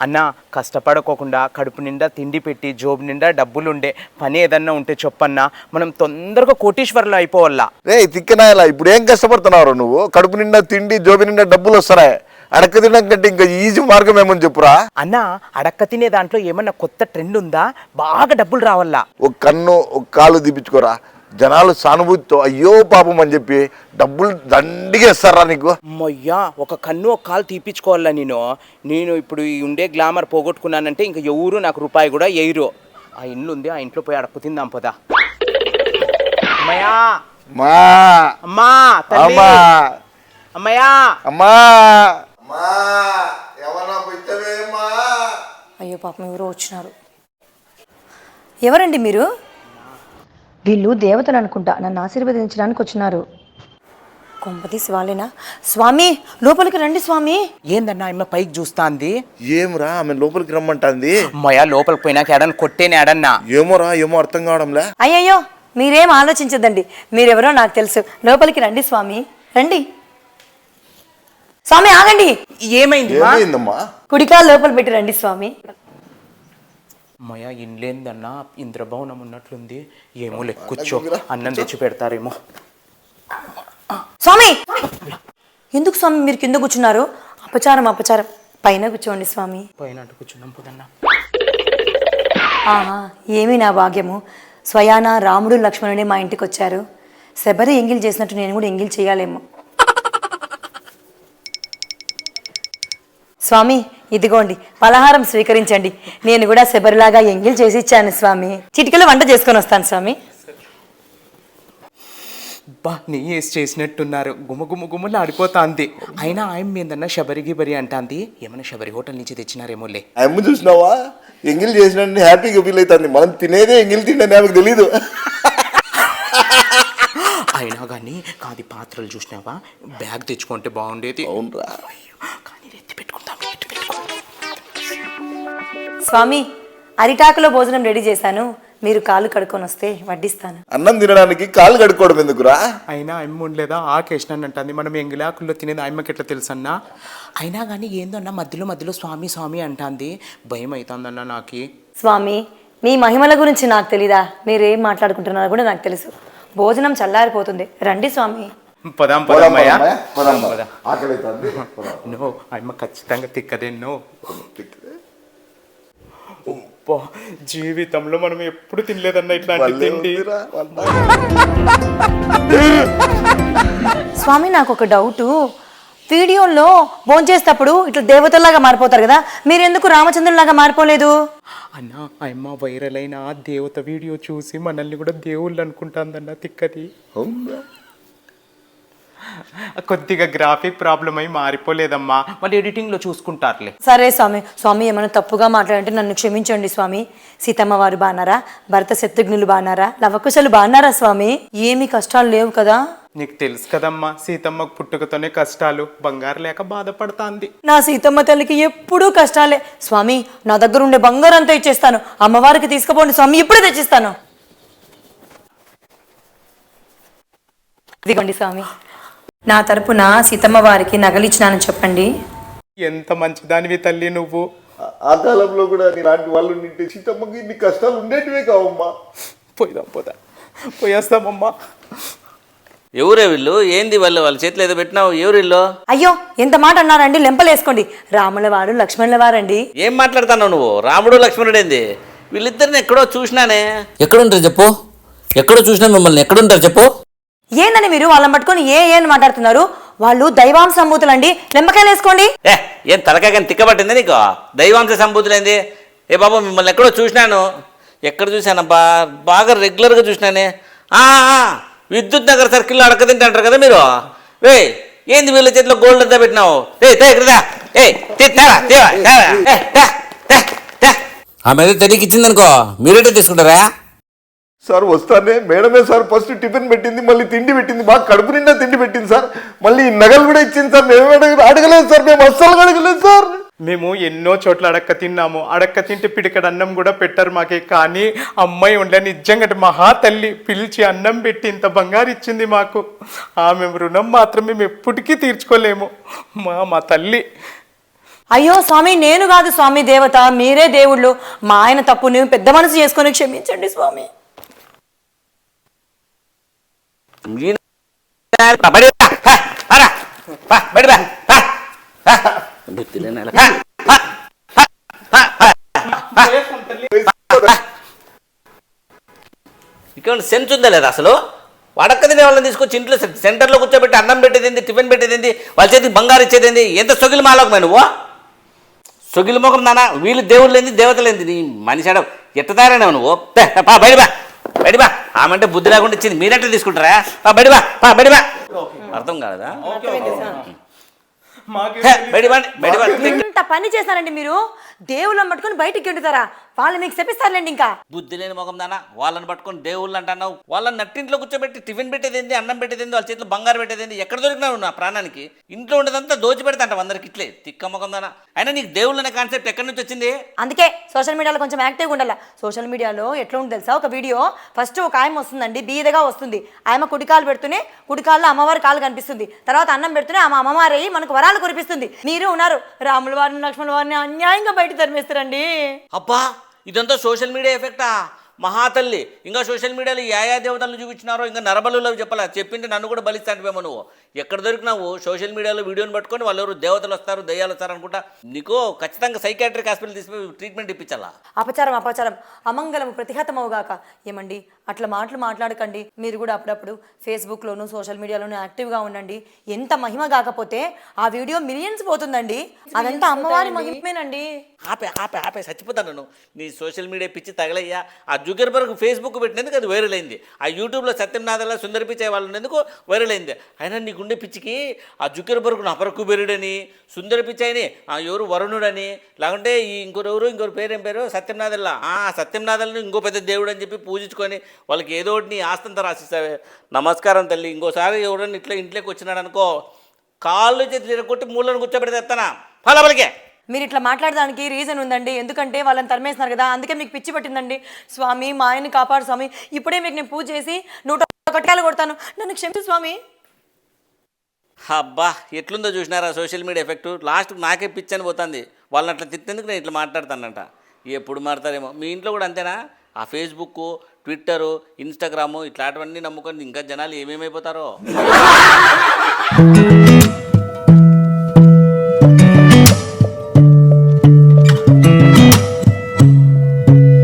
అన్న కష్టపడకోకుండా కడుపు నిండా తిండి పెట్టి జోబు నిండా డబ్బులుండే పని ఏదన్నా ఉంటే చెప్పన్నా. మనం తొందరగా కోటీశ్వరులు అయిపోవాలా? రే తిక్కనాయలా ఇప్పుడు ఏం కష్టపడుతున్నావు నువ్వు? కడుపు నిండా తిండి జోబి నిండా డబ్బులు వస్తున్నాయి అడక్క తినడం కంటే ఇంకా ఈజీ మార్గం ఏమని చెప్పురా? అన్న అడక్క తినే దాంట్లో ఏమన్నా కొత్త ట్రెండ్ ఉందా? బాగా డబ్బులు రావాలా? ఒక కన్ను ఒక కాలు తీపించుకోరా జనాలు సానుభూతితో అయ్యో పాపం అని చెప్పి డబ్బులు దండిగా ఇస్తారా నీకు? అమ్మయ్యా ఒక కన్ను ఒక కాలు తీపించుకోవాలా నేను? నేను ఇప్పుడు ఈ ఉండే గ్లామర్ పోగొట్టుకున్నానంటే ఇంకా ఎవరు నాకు రూపాయి కూడా వేయరు ఆ ఇల్లు ఉంది ఆ ఇంట్లో పోయి అడక్కు తిందాం పదా. అమ్మయ్యా. మా అమ్మా తల్లి. అమ్మా. అమ్మయ్యా. అమ్మా. అయ్యో పాపం ఎవరో వచ్చినారు. ఎవరండి మీరు? వీళ్ళు దేవతలు అనుకుంటా. నన్ను ఆశీర్వదించడానికి వచ్చినారు. కొంపతి శివాలేనా స్వామి లోపలికి రండి స్వామి. ఏందన్నా అమ్మ పైకి చూస్తాంది? ఏమ్రా ఆమె లోపలికి రమ్మంటాంది? అమ్మయ్య లోపలికి పోయినాక ఎడని కొట్టేనే ఎడన్నా ఏమోరా ఏమో అర్థం కావడంలే. అయ్యయ్యో మీరేం ఆలోచించదండి మీరెవరో నాకు తెలుసు. లోపలికి రండి స్వామి. రండి. స్వామి ఆగండి. ఏమైంది? ఏమైందమ్మా? కుడికాలు లోపల పెట్టి రండి స్వామి. అమ్మయ్య ఇండ్లేందన్నా ఇంద్రభవనం ఉన్నట్లుంది. ఏమో లెక్కుచ్చో అన్నం తెచ్చి పెడతారేమో స్వామి! ఎందుకు స్వామి మీరు కింద కూర్చున్నారు? అపచారం అపచారం. పైన కూర్చోండి స్వామి. పైన అటు కూర్చున్నాం పోదన్నా. ఆహా ఏమి నా భాగ్యము? స్వయాన రాముడు లక్ష్మణుడే మా ఇంటికి వచ్చారు శబరి ఎంగిల్ చేసినట్టు నేను కూడా ఎంగిల్ చేయాలేమో. స్వామి ఇదిగోండి పలహారం స్వీకరించండి. నేను కూడా శబరిలాగా ఎంగిల్ చేసి ఇచ్చాను స్వామి. చిటికలో వంట చేసుకొని వస్తాను స్వామి. బా చేసినట్టున్నారు. గుమ గుమ గుమ్మలు ఆడిపోతాంది అయినా ఆయన ఏందన్నా శబరి గిబరి అంటాంది. ఏమైనా శబరి హోటల్ నుంచి తెచ్చినారేమోలే. అమ్మ చూసినావా? ఎంగిల్ చేసినట్టు హ్యాపీగా ఫీల్ అవుతుంది. మనం తినేదే ఎంగిల్ తిండని ఆమెకు తెలీదు. అయినా కానీ కాది పాత్రలు చూసినావా? బ్యాగ్ తెచ్చుకుంటే బాగుండేది. అవునరా. స్వామి అరిటాకులో భోజనం రెడీ చేశాను. మీరు కాళ్ళు కడుక్కొని వస్తే వడ్డిస్తాను. అన్నం తినడానికి కాళ్ళు కడుక్కోవడం ఎందుకురా? అయినా అమ్మ ఉండలేదా? ఆకేసినాను అంటుంది మనం ఎంగిలాకుల్లో తినేది అమ్మకి ఎట్లా తెలుసన్నా? అయినా కానీ ఏందన్నా మధ్యలో మధ్యలో స్వామి స్వామి అంటాంది. భయం అవుతుందన్నా నాకు. స్వామి మీ మహిమల గురించి నాకు తెలీదా? మీరేం మాట్లాడుకుంటున్నారో కూడా నాకు తెలుసు. భోజనం చల్లారిపోతుంది. రండి స్వామి. పదాం పోదాం, పదమ్మయ్యా పోదాం. ఆకలి అవుతుంది, పోదాం. నో అమ్మ ఖచ్చితంగా తిక్కదేన్నో అబ్బా, జీవితంలో మనం ఎప్పుడు తినలేదన్న ఇట్లాంటి తిండి. స్వామి నాకు ఒక డౌటు వీడియోలో భోంచేసేటప్పుడు ఇట్లా దేవతల్లాగా మారిపోతారు కదా మీరు ఎందుకు రామచంద్రులాగా మారిపోలేదు అన్న అమ్మ వైరల్ అయిన ఆ దేవత వీడియో చూసి మనల్ని కూడా దేవుళ్ళు అనుకుంటాందన్న తిక్కది అవునురా. కొద్దిగా గ్రాఫిక్ ప్రాబ్లం అయి మారిపోలేదమ్మా. వాళ్ళు ఎడిటింగ్లో చూసుకుంటారులే. సరే స్వామి స్వామి ఏమైనా తప్పుగా మాట్లాడంటే నన్ను క్షమించండి స్వామి. సీతమ్మ వారు బాగున్నారా? భరత శత్రుఘ్నులు బాగున్నారా? లవకుశలు బాగున్నారా స్వామి? ఏమి కష్టాలు లేవు కదా? నీకు తెలుసు కదమ్మా సీతమ్మకు పుట్టుకతోనే కష్టాలు బంగారు లేక బాధపడతాంది. నా సీతమ్మ తల్లికి ఎప్పుడూ కష్టాలే. స్వామి నా దగ్గర ఉండే బంగారం అంతా ఇచ్చేస్తాను. అమ్మవారికి తీసుకుపోండి స్వామి ఇప్పుడే తెచ్చిస్తాను. ఇదిగోండి స్వామి. నా తరపున సీతమ్మ వారికి నగలిచ్చినానని చెప్పండి. ఎంత మంచిదానివి తల్లి నువ్వు? ఆ- కాలంలో కూడా ఇలాంటి వాళ్ళు నింటే సీతమ్మకి ఇన్ని కష్టాలు ఉండేటివే కావమ్మా. పోయిదాం పోదా. పోయేస్తామమ్మా. ఎవరే వీళ్ళు? ఏంది వాళ్ళు వాళ్ళ చేతిలో ఏదో పెట్టినావు? ఎవరు వీళ్ళు? అయ్యో ఎంత మాట అన్నారండి? లెంపలేసుకోండి. రాముల వారు లక్ష్మణుల వారండి. ఏం మాట్లాడుతున్నావు నువ్వు? రాముడు లక్ష్మణుడు ఏంది? వీళ్ళిద్దరిని ఎక్కడో చూసినానే. ఎక్కడుంటారు చెప్పు? ఎక్కడ చూసినా మిమ్మల్ని ఎక్కడుంటారు చెప్పు? ఏందని మీరు వాళ్ళని పట్టుకొని ఏ ఏ అని మాట్లాడుతున్నారు? వాళ్ళు దైవాంశ సంభూతులండి. లెంపకాయలు వేసుకోండి ఏ ఏం తలకాయ కానీ తిక్కబట్టింది నీకు? దైవాంశ సంబూతులేంది ఏ బాబు మిమ్మల్ని ఎక్కడో చూసినాను. ఎక్కడ చూశానబ్బా? బాగా రెగ్యులర్గా చూసినానే. ఆ, ఆ, విద్యుత్ నగర్ సర్కిల్లో అడక తింటాంటారు కదా మీరు? ఏ ఏంది వీళ్ళ చేతిలో గోల్డ్ అంతా పెట్టినావు? ఏ తే ఇక్కడ. ఏ తే, తేవా, తేవా, తేవా. ఏ, తే, తే, తే. ఆమె ఏదో తెలియకి ఇచ్చిందనుకో మీరేటో తీసుకుంటారా? సార్ వస్తానే మేడమే సార్ ఫస్ట్ టిఫిన్ పెట్టింది మళ్ళీ తిండి పెట్టింది బాగా కడుపు నిండా తిండి పెట్టింది సార్. మళ్ళీ నగలు కూడా ఇచ్చింది సార్ మేము అడగ- అడగలేదు సార్ మేము అస్సలు అడగలేదు సార్. మేము ఎన్నో చోట్ల అడక్క తిన్నాము. అడక్క తింటే పిడికడ అన్నం కూడా పెట్టారు మాకే కానీ అమ్మాయి ఉండే నిజంగా మహా తల్లి పిలిచి అన్నం పెట్టి ఇంత బంగారు ఇచ్చింది మాకు. ఆమె రుణం మాత్రం మేము ఎప్పటికీ తీర్చుకోలేము. మా మా తల్లి. అయ్యో స్వామి నేను కాదు స్వామి దేవత మీరే దేవుళ్ళు. మా ఆయన తప్పు నేను పెద్ద మనసు చేసుకొని క్షమించండి స్వామి ఈ పా, బయట పా, పా, పారా, పా, బయట పా, పా, పా. బుద్ధి లేని నెల. పా, పా, పా, పా, పా, పా. ఇక్కడ సెన్స్ ఉందా లేదా అసలు? వడక్క తినే వాళ్ళని తీసుకొచ్చి ఇంట్లో సెంటర్లో కూర్చోబెట్టి అన్నం పెట్టేది టిఫిన్ పెట్టేది వాళ్ళ చేతికి బంగారు ఇచ్చేది ఎంత సొగిలి మాలోకమే నువ్వు? సొగిలి మొఖం నానా వీళ్ళు దేవుళ్ళు ఏంది దేవతలేంది నీ మనిషి అడవు ఎట్టదారేనావు నువ్వు? పే, పా. బయట బా బయట బా. ఆమెంటే బుద్ధి లేకుండా ఇచ్చింది. మీరెట్లా తీసుకుంటారా? పా బయట బా. పా బయట బా. అర్థం కాదా బయట బా ఇంత పని చేస్తారండి మీరు? దేవుళ్ళని పట్టుకొని బయటికి ఎండుతారా వాళ్ళు మీకు చెప్పిస్తారులేండి ఇంకా. బుద్ధి లేని ముఖం దానా? వాళ్ళని పట్టుకొని దేవుళ్ళు అంటున్నావు? వాళ్ళని నట్టింట్లో కూర్చోబెట్టి టిఫిన్ పెట్టేదేంది అన్నం పెట్టేదేంది వాళ్ళ చేతిలో బంగారు పెట్టేదేంది ఎక్కడ దొరికినావు నా ప్రాణానికి? ఇంట్లో ఉండదంతా దోచి పెడతాంట అందరికి ఇట్లే. తిక్క ముఖం దానా? అయినా నీకు దేవుళ్ళు అనే కాన్సెప్ట్ ఎక్కడి నుంచి వచ్చింది? అందుకే సోషల్ మీడియాలో కొంచెం యాక్టివ్గా ఉండాలి. సోషల్ మీడియాలో ఎట్లా ఉంటుంది తెలుసా? ఒక వీడియో ఫస్ట్ ఒక ఆయమ వస్తుందండి బీదగా వస్తుంది. ఆయమ కుడికాలు పెడుతూనే కుడికాల్లో అమ్మవారి కాలు కనిపిస్తుంది. తర్వాత అన్నం పెడుతూనే ఆమె అమ్మవారి మనకు వరాలు కురిపిస్తుంది. మీరు ఉన్నారు. రాముల వారిని లక్ష్మణుల వారిని అన్యాయంగా బయట తరిమేస్తారండి. అబ్బా ఇదంతా సోషల్ మీడియా ఎఫెక్టా? మహాతల్లి ఇంకా సోషల్ మీడియాలో ఏ ఏ దేవతలను చూపించినారో ఇంకా నరబలు చెప్పాలా? చెప్పింటే నన్ను కూడా బలిస్తాంటివేమో నువ్వు. ఎక్కడ దొరికినావు? సోషల్ మీడియాలో వీడియోని పట్టుకొని వాళ్ళు ఎవరు దేవతలు వస్తారు దయ్యాలు వస్తారు అనుకుంటా? నీకు ఖచ్చితంగా సైకాట్రిక్ హాస్పిటల్ తీసుకుని ట్రీట్మెంట్ ఇప్పించాలా? అపచారం అపచారం. అమంగళం ప్రతిహతమవుగాక. ఏమండి? అట్లా మాటలు మాట్లాడకండి. మీరు కూడా అప్పుడప్పుడు ఫేస్బుక్లోను సోషల్ మీడియాలోను యాక్టివ్గా ఉండండి. ఎంత మహిమ కాకపోతే ఆ వీడియో మిలియన్స్ పోతుందండి. అదంతా అమ్మవారి మహిమేనండి. ఆపే ఆపే ఆపే. చచ్చిపోతాను నేను. నీ సోషల్ మీడియా పిచ్చి తగలయ్యా. ఆ జుగర్బర్గ్ ఫేస్బుక్ పెట్టినందుకు అది వైరల్ అయింది. ఆ యూట్యూబ్లో సత్యంనాథల సుందర పిచ్చే వాళ్ళు ఉన్నందుకు వైరల్ అయింది. అయినా నీకుండే పిచ్చికి ఆ జుగర్బర్గ్ అపర కుబేరుడని సుందర పిచ్చాయని ఆ ఎవరు వరుణుడని లేకుంటే ఈ ఇంకొరు ఎవరు ఇంకొరు పేరు ఏం పేరు? సత్యంనాథల్లా. ఆ సత్యంనాథల్ని ఇంకో పెద్ద దేవుడు అని చెప్పి పూజించుకొని వాళ్ళకి ఏదో ఒకటి నీ ఆస్తంతా రాసిస్తావే. నమస్కారం తల్లి ఇంకోసారి ఎవడన్నా ఇట్లా ఇంట్లోకి వచ్చినాడు అనుకో కాళ్ళు చేతి కొట్టి మూలను కూర్చోబెడితే ఎత్తనా? ఫలబలికే మీరు ఇట్లా మాట్లాడడానికి రీజన్ ఉందండి. ఎందుకంటే వాళ్ళని తరిమేస్తున్నారు కదా అందుకే మీకు పిచ్చి పట్టిందండి. స్వామి మా ఆయన్ని కాపాడు స్వామి. ఇప్పుడే మీకు నేను పూజ చేసి నూట కట్కాలు కొడతాను. నన్ను క్షమించు స్వామి. అబ్బా ఎట్లుందో చూసినారా సోషల్ మీడియా ఎఫెక్ట్? లాస్ట్ నాకే పిచ్చి అని పోతుంది వాళ్ళని అట్లా తిట్టేందుకు నేను ఇట్లా మాట్లాడతానంట. ఎప్పుడు మాడతారేమో మీ ఇంట్లో కూడా అంతేనా? ఆ ఫేస్బుక్ ట్విట్టరు ఇన్స్టాగ్రాము ఇట్లాంటివన్నీ నమ్ముకొని ఇంకా జనాలు ఏమేమైపోతారో?